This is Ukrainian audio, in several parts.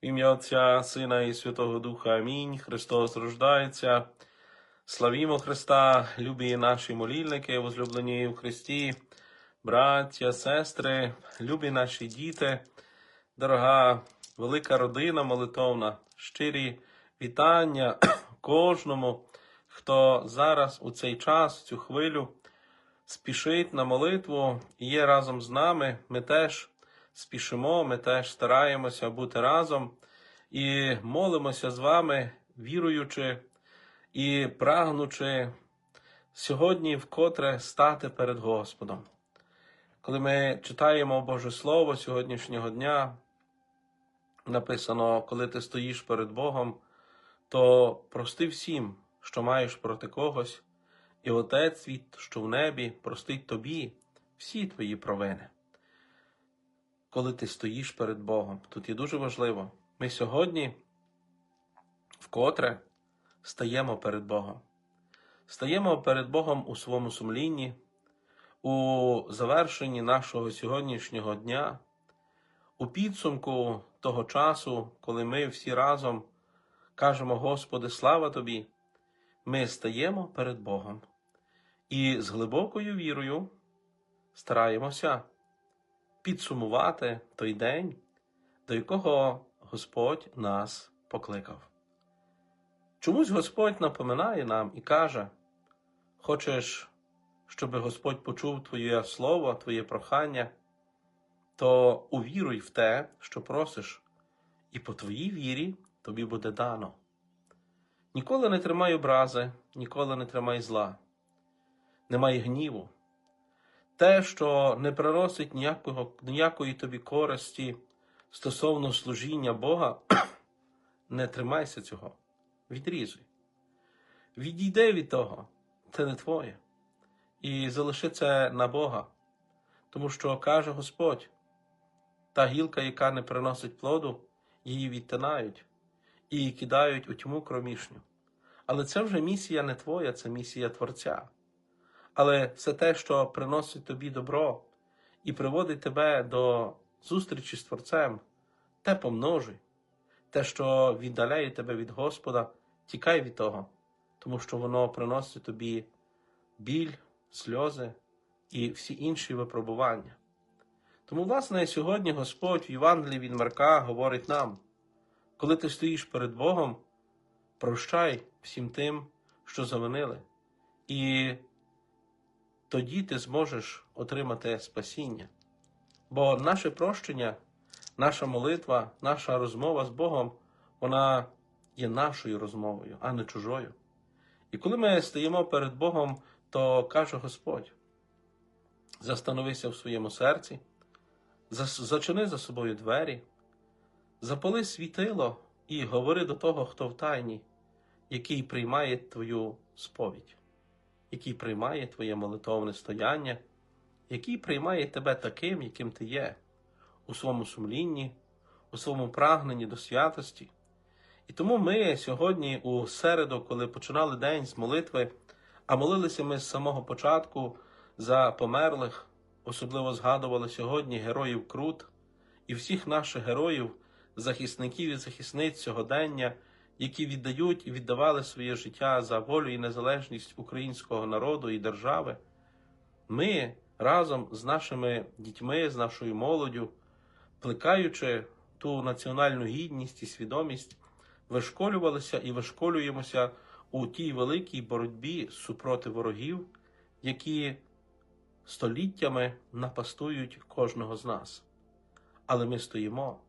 Ім'я Отця, Сина і Святого Духа. Амінь. Христос рождається. Славімо Христа, любі наші молільники, возлюблені в Христі, браття, сестри, любі наші діти, дорога велика родина молитовна, щирі вітання кожному, хто зараз у цей час, в цю хвилю, спішить на молитву і є разом з нами. Ми теж спішимо, ми теж стараємося бути разом і молимося з вами, віруючи і прагнучи сьогодні вкотре стати перед Господом. Коли ми читаємо Боже Слово сьогоднішнього дня, написано, коли ти стоїш перед Богом, то прости всім, що маєш проти когось, і Отець що в небі, простить тобі всі твої провини. Коли ти стоїш перед Богом, тут є дуже важливо. Ми сьогодні вкотре стаємо перед Богом. Стаємо перед Богом у своєму сумлінні, у завершенні нашого сьогоднішнього дня, у підсумку того часу, коли ми всі разом кажемо, Господи, слава Тобі, ми стаємо перед Богом і з глибокою вірою стараємося підсумувати той день, до якого Господь нас покликав. Чомусь Господь напоминає нам і каже: Хочеш, щоб Господь почув Твоє слово, Твоє прохання, то увіруй в те, що просиш, і по твоїй вірі тобі буде дано. Ніколи не тримай образи, ніколи не тримай зла, немає гніву. Те, що не приносить ніякого, ніякої тобі користі стосовно служіння Бога, не тримайся цього відрізуй. Відійди від того, це не твоє. І залиши це на Бога. Тому що каже Господь, та гілка, яка не приносить плоду, її відтинають і кидають у тьму кромішню. Але це вже місія не твоя, це місія Творця. Але все те, що приносить тобі добро і приводить тебе до зустрічі з Творцем, те помножуй. Те, що віддаляє тебе від Господа, тікай від того, тому що воно приносить тобі біль, сльози і всі інші випробування. Тому, власне, сьогодні Господь в Євангелії від Марка говорить нам: коли ти стоїш перед Богом, прощай всім тим, що завинили, і тоді ти зможеш отримати спасіння. Бо наше прощення, наша молитва, наша розмова з Богом, вона є нашою розмовою, а не чужою. І коли ми стоїмо перед Богом, то каже Господь: застановися в своєму серці, зачини за собою двері, запали світило і говори до того, хто в тайні, який приймає твою сповідь, який приймає твоє молитовне стояння, який приймає тебе таким, яким ти є, у своєму сумлінні, у своєму прагненні до святості. І тому ми сьогодні, у середу, коли починали день з молитви, а молилися ми з самого початку за померлих, особливо згадували сьогодні героїв Крут і всіх наших героїв, захисників і захисниць сьогодення, які віддають і віддавали своє життя за волю і незалежність українського народу і держави. Ми разом з нашими дітьми, з нашою молоддю, плекаючи ту національну гідність і свідомість вишколювалися і вишколюємося у тій великій боротьбі супроти ворогів, які століттями напастують кожного з нас. Але ми стоїмо,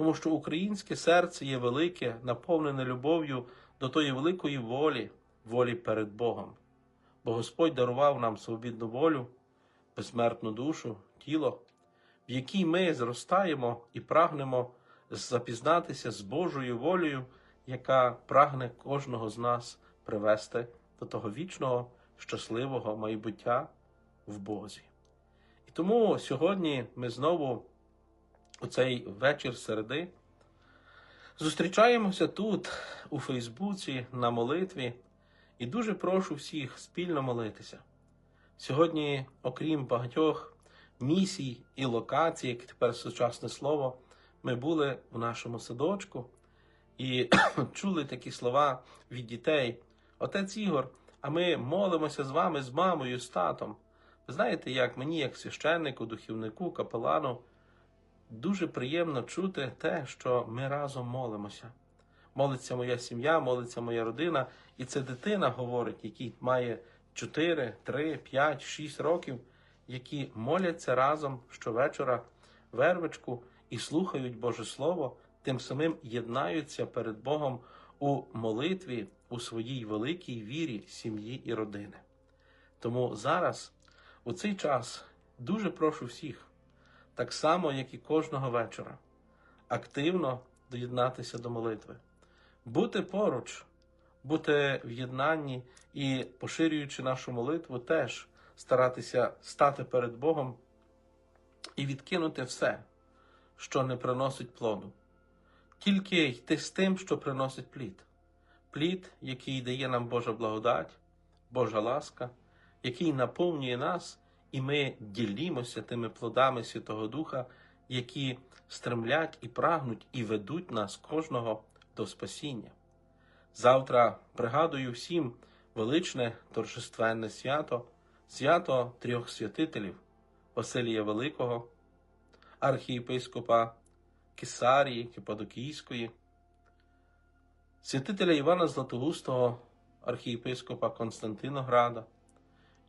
тому що українське серце є велике, наповнене любов'ю до тої великої волі, волі перед Богом. Бо Господь дарував нам свобідну волю, безсмертну душу, тіло, в якій ми зростаємо і прагнемо запізнатися з Божою волею, яка прагне кожного з нас привести до того вічного, щасливого майбуття в Бозі. І тому сьогодні ми знову у цей вечір середи зустрічаємося тут, у Фейсбуці, на молитві, і дуже прошу всіх спільно молитися. Сьогодні, окрім багатьох місій і локацій, як тепер сучасне слово, ми були в нашому садочку і чули такі слова від дітей. Отець Ігор, а ми молимося з вами, з мамою, з татом. Ви знаєте, як мені, як священнику, духівнику, капелану, дуже приємно чути те, що ми разом молимося. Молиться моя сім'я, молиться моя родина, і це дитина говорить, який має 4, 3, 5, 6 років, які моляться разом щовечора вервичку і слухають Боже Слово, тим самим єднаються перед Богом у молитві, у своїй великій вірі сім'ї і родини. Тому зараз, у цей час, дуже прошу всіх, так само, як і кожного вечора, активно доєднатися до молитви, бути поруч, бути в єднанні і, поширюючи нашу молитву, теж старатися стати перед Богом і відкинути все, що не приносить плоду, тільки йти з тим, що приносить плід, плід, який дає нам Божа благодать, Божа ласка, який наповнює нас, і ми ділімося тими плодами Святого Духа, які стремлять і прагнуть і ведуть нас кожного до спасіння. Завтра пригадую всім величне торжественне свято, свято трьох святителів Василія Великого, архієпископа Кесарії, Кипадокійської, святителя Івана Златоустого, архієпископа Константинограда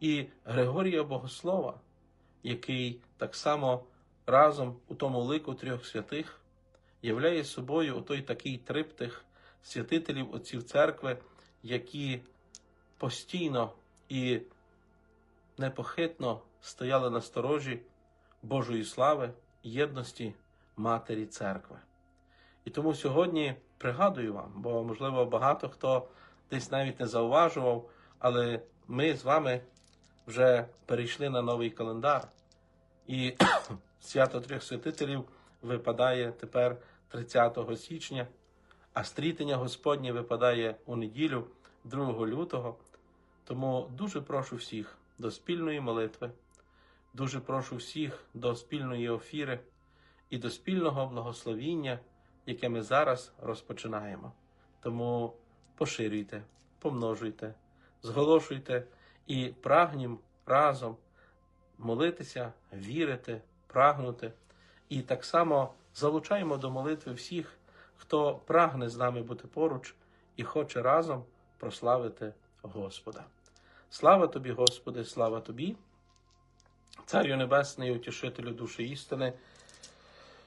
і Григорія Богослова, який так само разом у тому лику трьох святих являє собою той такий триптих святителів отців церкви, які постійно і непохитно стояли на сторожі Божої слави, єдності Матері Церкви. І тому сьогодні пригадую вам, бо, можливо, багато хто десь навіть не зауважував, але ми з вами вже перейшли на новий календар. І свято Трьох Святителів випадає тепер 30 січня, а стрітення Господнє випадає у неділю 2 лютого. Тому дуже прошу всіх до спільної молитви, дуже прошу всіх до спільної офіри і до спільного благословіння, яке ми зараз розпочинаємо. Тому поширюйте, помножуйте, зголошуйте і прагнім разом молитися, вірити, прагнути. І так само залучаємо до молитви всіх, хто прагне з нами бути поруч і хоче разом прославити Господа. Слава тобі, Господи, слава тобі, Царю Небесний, утішителю душі істини,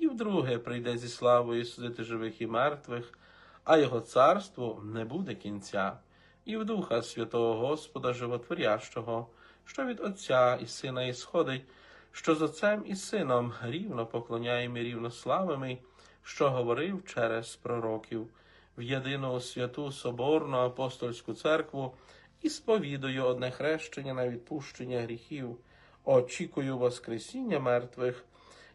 і вдруге прийде зі славою судити живих і мертвих, а його царству не буде кінця, і в Духа Святого Господа Животворящого, що від Отця і Сина ісходить, що з Отцем і Сином рівно поклоняємо і рівно славимо, що говорив через пророків, в єдину святу Соборну апостольську церкву і сповідую одне хрещення на відпущення гріхів, очікую Воскресіння мертвих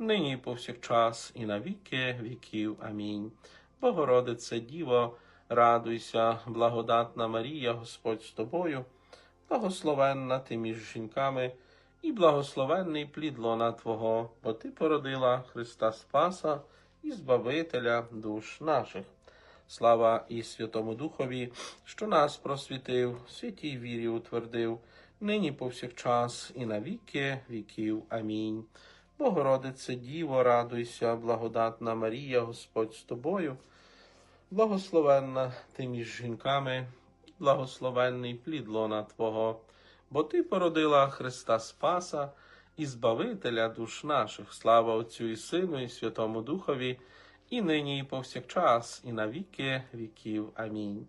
нині і повсякчас, і на віки віків. Амінь. Богородице Діво, радуйся, благодатна Марія, Господь з тобою, благословенна ти між жінками, і благословенний плід лона Твого, бо Ти породила Христа Спаса і Збавителя душ наших. Слава і Святому Духові, що нас просвітив, святій вірі утвердив, нині повсякчас і на віки віків. Амінь. Богородице Діво, радуйся, благодатна Марія, Господь з тобою, благословенна ти між жінками, благословенний плід лона Твого, бо Ти породила Христа Спаса і Збавителя душ наших. Слава Отцю і Сину, і Святому Духові, і нині, і повсякчас, і на віки віків. Амінь.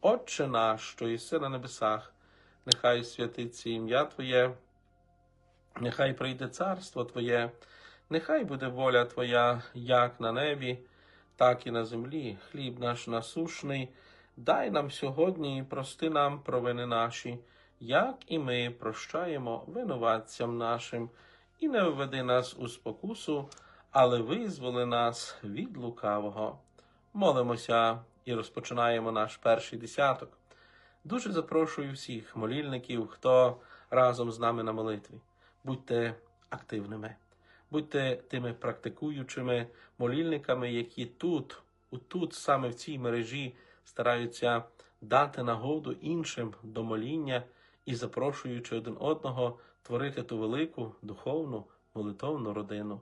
Отче наш, що єси на небесах, нехай святиться ім'я Твоє, нехай прийде царство Твоє, нехай буде воля Твоя, як на небі, так і на землі. Хліб наш насушний, дай нам сьогодні і прости нам провини наші, як і ми прощаємо винуватцям нашим, і не введи нас у спокусу, але визволи нас від лукавого. Молимося і розпочинаємо наш перший десяток. Дуже запрошую всіх молільників, хто разом з нами на молитві. Будьте активними, будьте тими практикуючими молільниками, які тут, тут, саме в цій мережі, стараються дати нагоду іншим до моління і запрошуючи один одного творити ту велику духовну молитовну родину.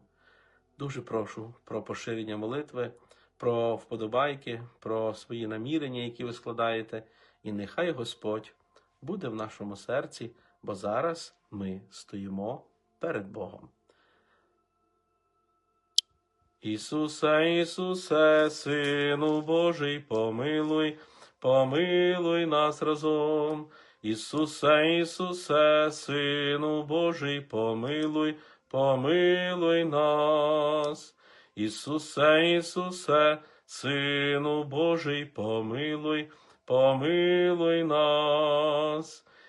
Дуже прошу про поширення молитви, про вподобайки, про свої намірення, які ви складаєте, і нехай Господь буде в нашому серці, бо зараз ми стоїмо перед Богом. Ісусе, Ісусе, Сину Божий, помилуй, помилуй нас разом. Ісусе, Ісусе, Сину Божий, помилуй, помилуй нас. Ісусе, Ісусе, Сину Божий, помилуй, помилуй нас.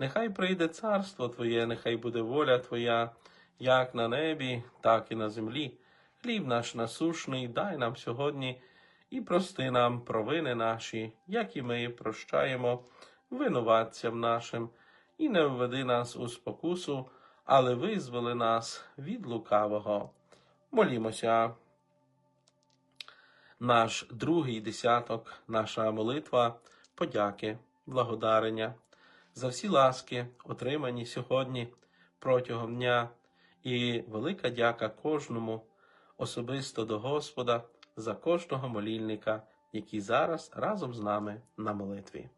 нехай прийде царство Твоє, нехай буде воля Твоя, як на небі, так і на землі. Хліб наш насушний, дай нам сьогодні і прости нам провини наші, як і ми прощаємо винуватцям нашим, і не введи нас у спокусу, але визволи нас від лукавого. Молімося. Наш другий десяток, наша молитва, подяки, благодарення за всі ласки, отримані сьогодні протягом дня, і велика дяка кожному особисто до Господа за кожного молільника, який зараз разом з нами на молитві.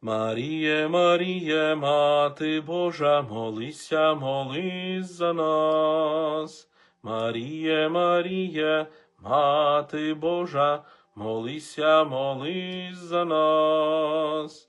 Маріє, Маріє, Мати Божа, молися, молись за нас. Маріє, Маріє, Мати Божа, молися, молись за нас.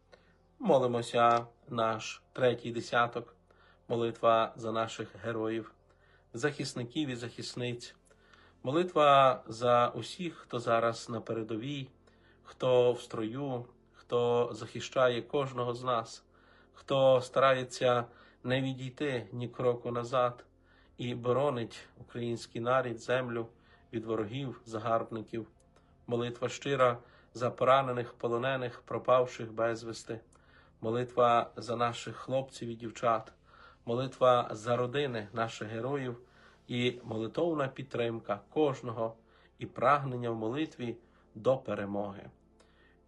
Молимося наш третій десяток, молитва за наших героїв, захисників і захисниць, молитва за усіх, хто зараз на передовій, хто в строю, хто захищає кожного з нас, хто старається не відійти ні кроку назад і боронить український нарід, землю від ворогів, загарбників. Молитва щира за поранених, полонених, пропавших безвісти. Молитва за наших хлопців і дівчат, молитва за родини наших героїв і молитовна підтримка кожного і прагнення в молитві до перемоги.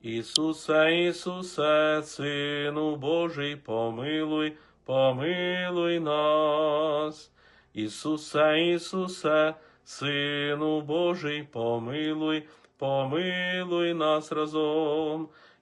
Ісусе, Ісусе, Сину Божий, помилуй, помилуй нас. Ісусе, Ісусе, Сину Божий, помилуй, помилуй нас разом.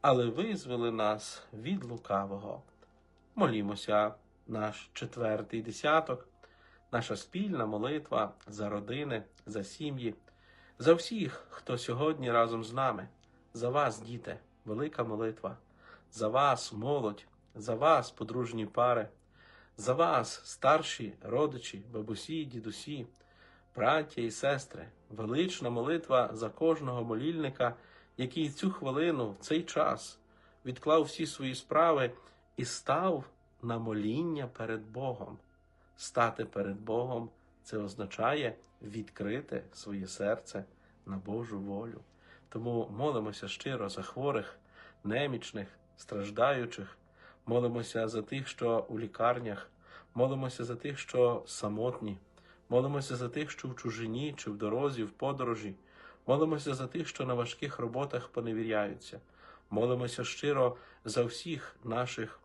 але визволи нас від лукавого. Молімося наш четвертий десяток, наша спільна молитва за родини, за сім'ї, за всіх, хто сьогодні разом з нами, за вас, діти, велика молитва, за вас, молодь, за вас, подружні пари, за вас, старші родичі, бабусі, дідусі, браття і сестри, велична молитва за кожного молільника, який цю хвилину, цей час відклав всі свої справи і став на моління перед Богом. Стати перед Богом це означає відкрити своє серце на Божу волю. Тому молимося щиро за хворих, немічних, страждаючих, молимося за тих, що у лікарнях, молимося за тих, що самотні, молимося за тих, що в чужині чи в дорозі, в подорожі, молимося за тих, що на важких роботах поневіряються, молимося щиро за всіх наших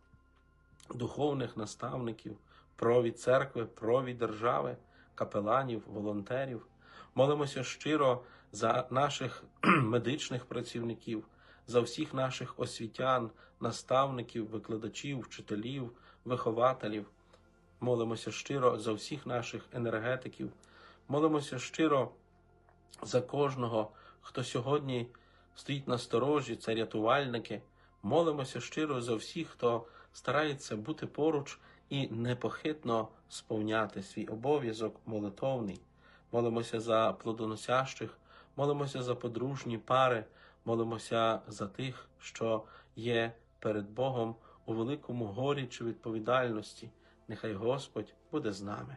духовних наставників, провід церкви, провід держави, капеланів, волонтерів. Молимося щиро за наших медичних працівників, за всіх наших освітян, наставників, викладачів, вчителів, вихователів. Молимося щиро за всіх наших енергетиків. Молимося щиро за кожного, хто сьогодні стоїть на сторожі, це рятувальники. Молимося щиро за всіх, хто старається бути поруч і непохитно сповняти свій обов'язок молитовний. Молимося за плодоносящих, молимося за подружні пари, молимося за тих, що є перед Богом у великому горі чи відповідальності. Нехай Господь буде з нами.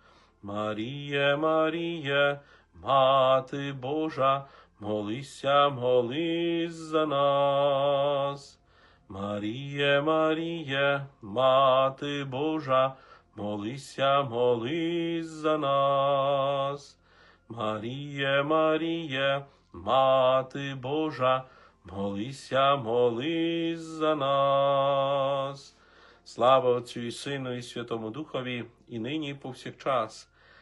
Маріє, Маріє, Мати Божа, молися, молись за нас. Маріє, Маріє, Мати Божа, молися, молись за нас. Маріє, Маріє, Мати Божа, молися, молись за нас. Слава Отцю і Сину, і Святому Духові, і нині, і повсякчас,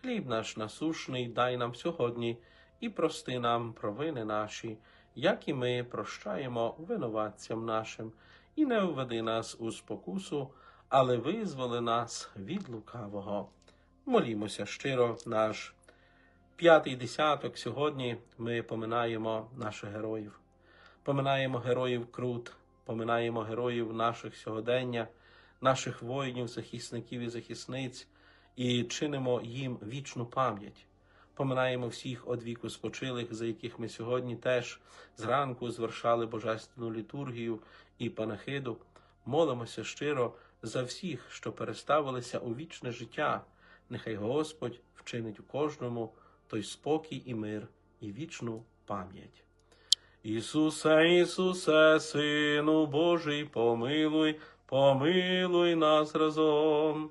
Хліб наш насушний дай нам сьогодні і прости нам провини наші, як і ми прощаємо винуватцям нашим, і не введи нас у спокусу, але визволи нас від лукавого. Молімося щиро, наш п'ятий десяток. Сьогодні ми поминаємо наших героїв, поминаємо героїв Крут, поминаємо героїв наших сьогодення, наших воїнів, захисників і захисниць, і чинимо їм вічну пам'ять. Поминаємо всіх од віку спочилих, за яких ми сьогодні теж зранку звершали божественну літургію і панахиду. Молимося щиро за всіх, що переставилися у вічне життя. Нехай Господь вчинить у кожному той спокій і мир, і вічну пам'ять. Ісусе, Ісусе, Сину Божий, помилуй, помилуй нас разом.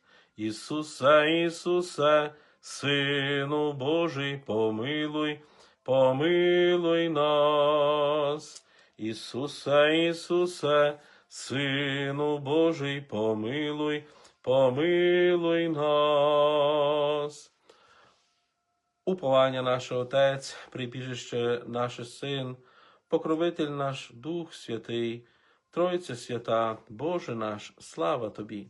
Ісусе, Ісусе, Сину Божий, помилуй, помилуй нас. Ісусе, Ісусе, Сину Божий, помилуй, помилуй нас. Уповання наше Отець, прибіжище наше Син, покровитель наш Дух Святий, Тройця свята, Боже наш, слава Тобі.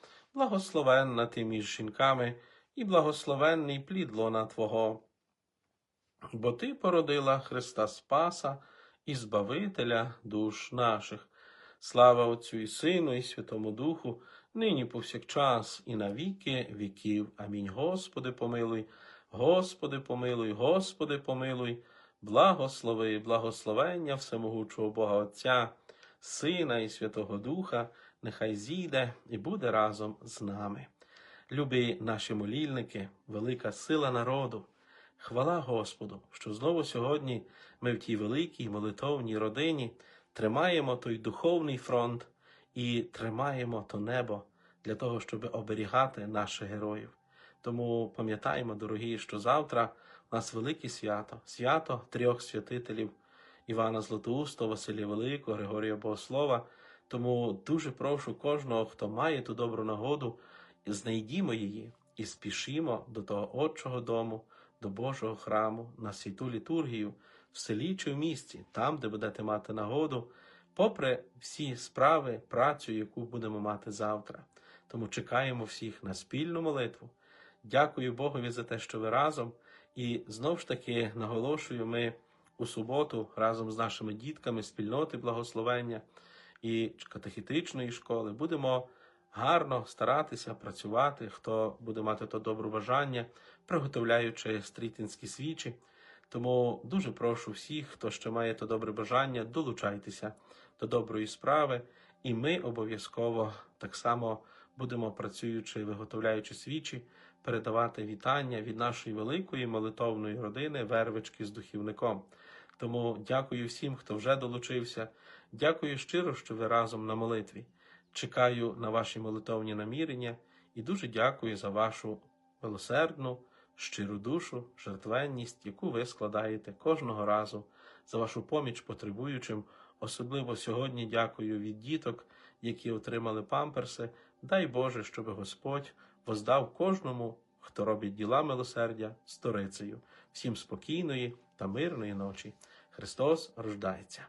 благословенна ти між жінками, і благословенний плід лона Твого. Бо ти породила Христа Спаса і Збавителя душ наших. Слава Отцю і Сину, і Святому Духу, нині повсякчас, і на віки віків. Амінь. Господи, помилуй, Господи, помилуй, Господи, помилуй, благослови, благословення всемогучого Бога Отця, Сина і Святого Духа, нехай зійде і буде разом з нами. Любі наші молільники, велика сила народу, хвала Господу, що знову сьогодні ми в тій великій молитовній родині тримаємо той духовний фронт і тримаємо то небо для того, щоб оберігати наших героїв. Тому пам'ятаємо, дорогі, що завтра у нас велике свято, свято трьох святителів Івана Златоустого, Василія Великого, Григорія Богослова. Тому дуже прошу кожного, хто має ту добру нагоду, знайдімо її і спішімо до того Отчого дому, до Божого храму, на святу літургію, в селі чи в місті, там, де будете мати нагоду, попри всі справи, працю, яку будемо мати завтра. Тому чекаємо всіх на спільну молитву. Дякую Богові за те, що ви разом. І знов ж таки наголошую, ми у суботу разом з нашими дітками спільноти благословення і катехітичної школи будемо гарно старатися працювати, хто буде мати то добре бажання, приготовляючи стрітинські свічі. Тому дуже прошу всіх, хто ще має то добре бажання, долучайтеся до доброї справи, і ми обов'язково так само будемо працюючи, виготовляючи свічі, передавати вітання від нашої великої молитовної родини Вервички з духівником. Тому дякую всім, хто вже долучився. Дякую щиро, що ви разом на молитві. Чекаю на ваші молитовні намірення і дуже дякую за вашу милосердну, щиру душу, жертвенність, яку ви складаєте кожного разу, за вашу поміч потребуючим. Особливо сьогодні дякую від діток, які отримали памперси. Дай Боже, щоб Господь воздав кожному, хто робить діла милосердя, сторицею. Всім спокійної та мирної ночі. Христос рождається.